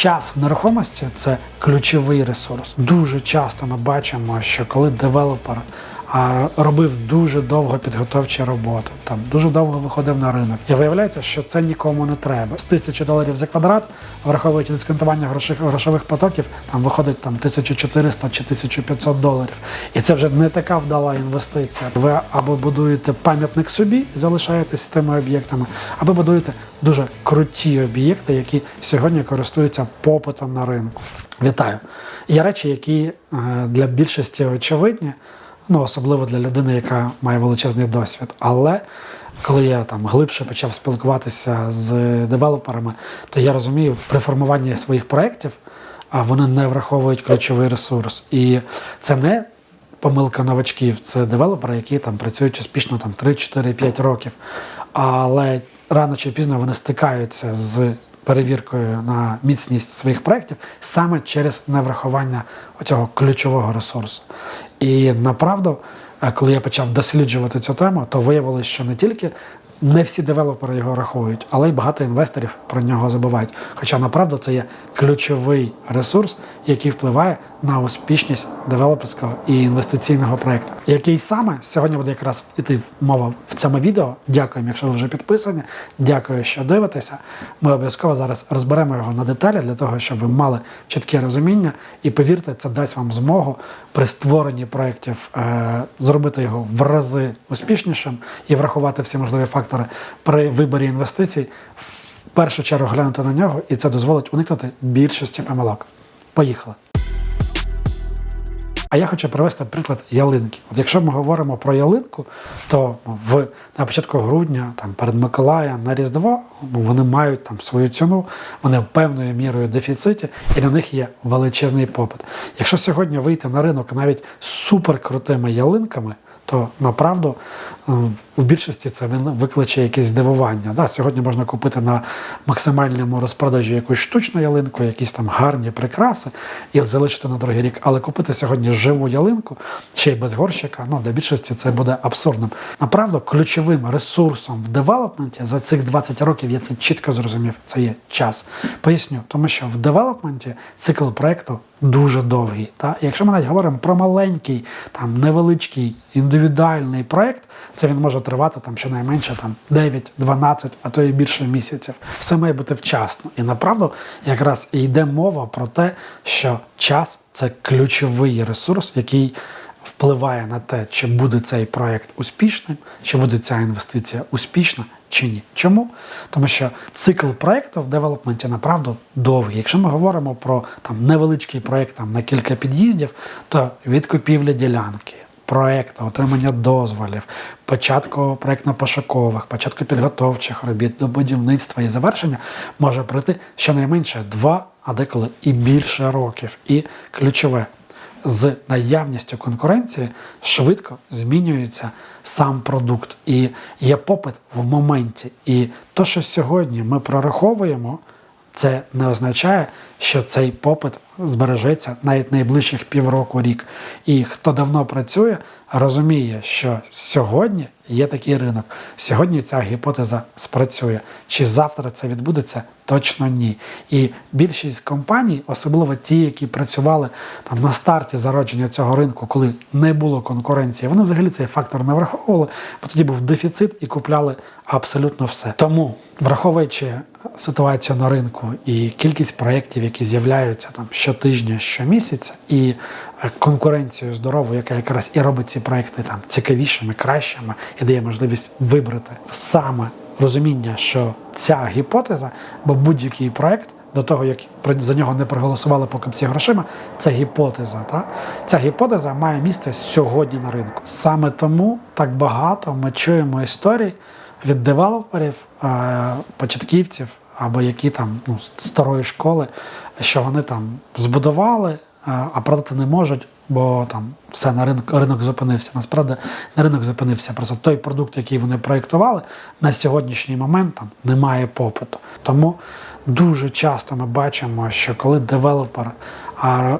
час в нерухомості це ключовий ресурс. Дуже часто ми бачимо, що коли девелопер робив дуже довго підготовчі роботи, там дуже довго виходив на ринок, і виявляється, що це нікому не треба. З тисячі доларів за квадрат, враховуючи дисконтування грошових, грошових потоків, там виходить там 1400 чи 1500 доларів. І це вже не така вдала інвестиція. Ви або будуєте пам'ятник собі залишаєтесь тими об'єктами, або будуєте дуже круті об'єкти, які сьогодні користуються попитом на ринку. Вітаю! Є речі, які е, для більшості очевидні, ну особливо для людини, яка має величезний досвід. Але коли я там глибше почав спілкуватися з девелоперами, то я розумію, при формуванні своїх проєктів вони не враховують ключовий ресурс. І це не помилка новачків, це девелопери, які там працюють успішно там 3, 4, 5 років. Але рано чи пізно вони стикаються з перевіркою на міцність своїх проєктів саме через неврахування цього ключового ресурсу. І направду, коли я почав досліджувати цю тему, то виявилось, що не тільки не всі девелопери його рахують, але й багато інвесторів про нього забувають. Хоча направду це є ключовий ресурс, який впливає на успішність девелоперського і інвестиційного проєкту. Який саме сьогодні буде якраз іти мова в цьому відео. Дякуємо, якщо ви вже підписані. Дякую, що дивитеся. Ми обов'язково зараз розберемо його на деталі для того, щоб ви мали чітке розуміння. І повірте, це дасть вам змогу при створенні проєктів е, зробити його в рази успішнішим і врахувати всі можливі фактори при виборі інвестицій. В першу чергу глянути на нього, і це дозволить уникнути більшості помилок. Поїхали. А я хочу привести приклад ялинки. От якщо ми говоримо про ялинку, то в на початку грудня, там перед Миколаєм, на Різдво, ну вони мають там свою ціну, вони певною мірою дефіциті, і на них є величезний попит. Якщо сьогодні вийти на ринок навіть суперкрутими ялинками, то направду у більшості це викличе якесь здивування. Да, сьогодні можна купити на максимальному розпродажі якусь штучну ялинку, якісь там гарні прикраси і залишити на другий рік. Але купити сьогодні живу ялинку, ще й без горщика, ну для більшості це буде абсурдним. Направду, ключовим ресурсом в девелопменті за цих 20 років я це чітко зрозумів. Це є час. Поясню, тому що в девелопменті цикл проекту дуже довгий. Та? Якщо ми навіть говоримо про маленький, там невеличкий індивідуальний проект, це він може тривати там щонайменше там 9, 12, а то і більше місяців. Все має бути вчасно. І направду якраз йде мова про те, що час це ключовий ресурс, який впливає на те, чи буде цей проект успішним, чи буде ця інвестиція успішна чи ні. Чому? Тому що цикл проекту в девелопменті направду довгий. Якщо ми говоримо про там невеличкий проект там, на кілька під'їздів, то від купівлі ділянки. Проекту, отримання дозволів, початку проєктно-пошукових, початку підготовчих робіт до будівництва і завершення може пройти щонайменше два, а деколи і більше років. І ключове з наявністю конкуренції швидко змінюється сам продукт. І є попит в моменті. І то, що сьогодні ми прораховуємо, це не означає, що цей попит збережеться навіть найближчих півроку рік. І хто давно працює, розуміє, що сьогодні є такий ринок. Сьогодні ця гіпотеза спрацює. Чи завтра це відбудеться? Точно ні. І більшість компаній, особливо ті, які працювали там на старті зародження цього ринку, коли не було конкуренції, вони взагалі цей фактор не враховували, бо тоді був дефіцит і купляли абсолютно все. Тому, враховуючи ситуацію на ринку і кількість проєктів, які з'являються там щотижня, щомісяця, і е, конкуренцію здорову, яка якраз і робить ці проекти там цікавішими, кращими, і дає можливість вибрати саме розуміння, що ця гіпотеза, бо будь-який проект. До того, як за нього не проголосували покупці грошима, це гіпотеза. Та? Ця гіпотеза має місце сьогодні на ринку. Саме тому так багато ми чуємо історій від девелоперів, е, початківців або які там ну, старої школи, що вони там збудували, е, а продати не можуть, бо там все на ринок, ринок зупинився. Насправді на ринок зупинився. Просто той продукт, який вони проєктували, на сьогоднішній момент там немає попиту. Тому дуже часто ми бачимо, що коли девелопер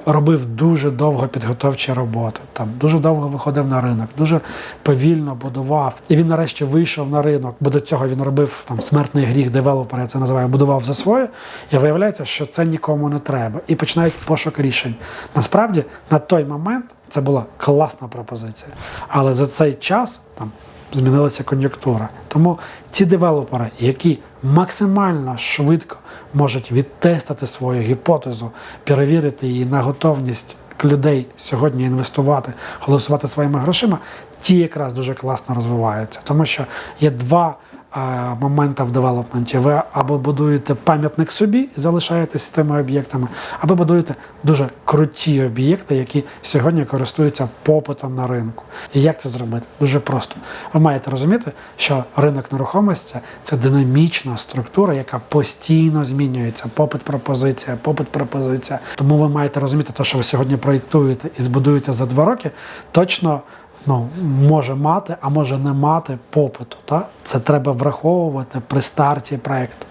робив дуже довго підготовчі роботи, там дуже довго виходив на ринок, дуже повільно будував, і він нарешті вийшов на ринок, бо до цього він робив там смертний гріх девелопера, я це називаю, будував за своє. І виявляється, що це нікому не треба. І починають пошук рішень. Насправді, на той момент це була класна пропозиція. Але за цей час там змінилася кон'юнктура. Тому ті девелопери, які максимально швидко можуть відтестити свою гіпотезу, перевірити її на готовність людей сьогодні інвестувати, голосувати своїми грошима, ті якраз дуже класно розвиваються. Тому що є два е, моменти в девелопменті. Ви або будуєте пам'ятник собі і залишаєтесь тими об'єктами, або будуєте дуже круті об'єкти, які сьогодні користуються попитом на ринку. І як це зробити? Дуже просто. Ви маєте розуміти, що ринок нерухомості це динамічна структура, яка постійно змінюється. Попит, пропозиція, попит, пропозиція. Тому ви маєте розуміти, те, що ви сьогодні проєктуєте і збудуєте за два роки, точно ну, може мати, а може не мати попиту. Та? Це треба враховувати при старті проєкту.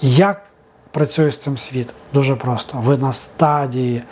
Як працює з цим світ? Дуже просто. Ви на стадії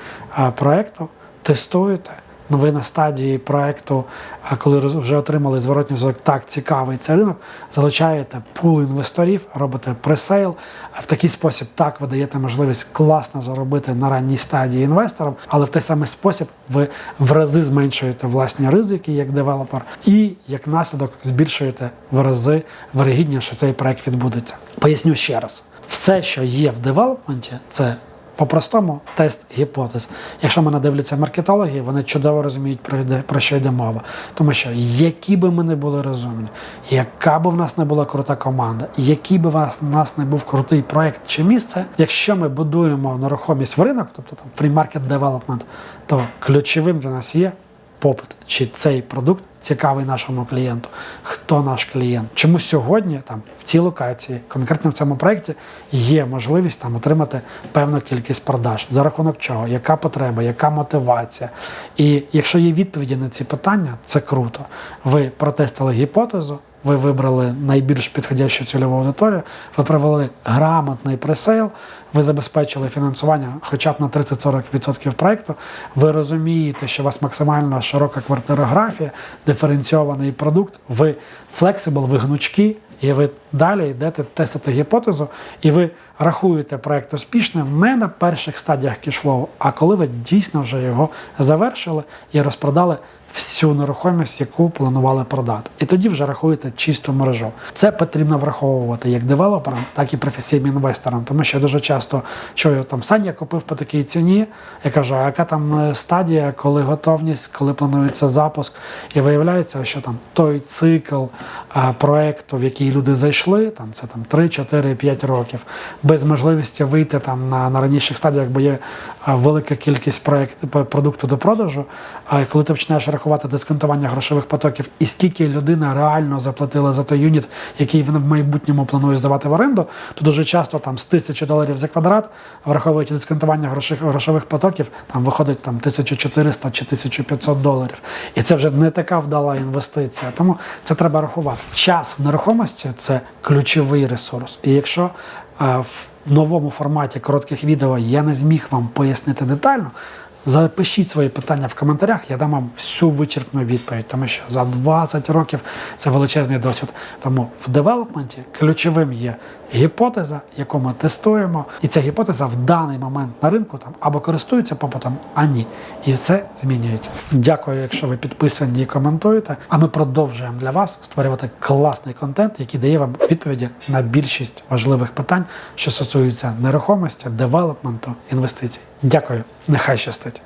проєкту тестуєте. Ви на стадії проєкту, а коли вже отримали зворотній зв'язок, так цікавий цей ринок, залучаєте пул інвесторів, робите пресейл. В такий спосіб так ви даєте можливість класно заробити на ранній стадії інвесторам, але в той самий спосіб ви в рази зменшуєте власні ризики як девелопер, і як наслідок збільшуєте в рази вирогідність, що цей проект відбудеться. Поясню ще раз: все, що є в девелопменті, це по-простому тест гіпотез. Якщо мене дивляться маркетологи, вони чудово розуміють про, що йде мова. Тому що які би ми не були розумні, яка би в нас не була крута команда, який би в нас не був крутий проект чи місце, якщо ми будуємо нерухомість в ринок, тобто там free market development, то ключовим для нас є попит, чи цей продукт цікавий нашому клієнту, хто наш клієнт. Чому сьогодні там в цій локації, конкретно в цьому проєкті, є можливість там отримати певну кількість продаж, за рахунок чого, яка потреба, яка мотивація. І якщо є відповіді на ці питання, це круто. Ви протестили гіпотезу. Ви вибрали найбільш підходящу цільову аудиторію, ви провели грамотний пресейл, ви забезпечили фінансування хоча б на 30-40% проєкту. Ви розумієте, що у вас максимально широка квартирографія, диференційований продукт, ви флексибл, ви гнучкі, і ви далі йдете тестити гіпотезу, і ви рахуєте проєкт успішним не на перших стадіях кішфлоу, а коли ви дійсно вже його завершили і розпродали всю нерухомість, яку планували продати. І тоді вже рахуєте чисту мережу. Це потрібно враховувати як девелоперам, так і професійним інвесторам. Тому що дуже часто чую там Саня купив по такій ціні. Я кажу, а яка там е, стадія, коли готовність, коли планується запуск. І виявляється, що там той цикл а, проекту, в який люди зайшли, там це там 3, 4, 5 років, без можливості вийти там на, на раніших стадіях, бо є а, велика кількість проект, продукту до продажу. А коли ти починаєш рахувати дисконтування грошових потоків і скільки людина реально заплатила за той юніт, який вона в майбутньому планує здавати в оренду, то дуже часто там з тисячі доларів за квадрат, враховуючи дисконтування грошових, грошових потоків, там виходить там 1400 чи 1500 доларів. І це вже не така вдала інвестиція. Тому це треба рахувати. Час в нерухомості це ключовий ресурс. І якщо е, в новому форматі коротких відео я не зміг вам пояснити детально. Запишіть свої питання в коментарях, я дам вам всю вичерпну відповідь, тому що за 20 років це величезний досвід. Тому в девелопменті ключовим є гіпотеза, яку ми тестуємо, і ця гіпотеза в даний момент на ринку там або користується попитом, а ні. І це змінюється. Дякую, якщо ви підписані і коментуєте. А ми продовжуємо для вас створювати класний контент, який дає вам відповіді на більшість важливих питань, що стосуються нерухомості, девелопменту, інвестицій. Дякую, нехай щастить.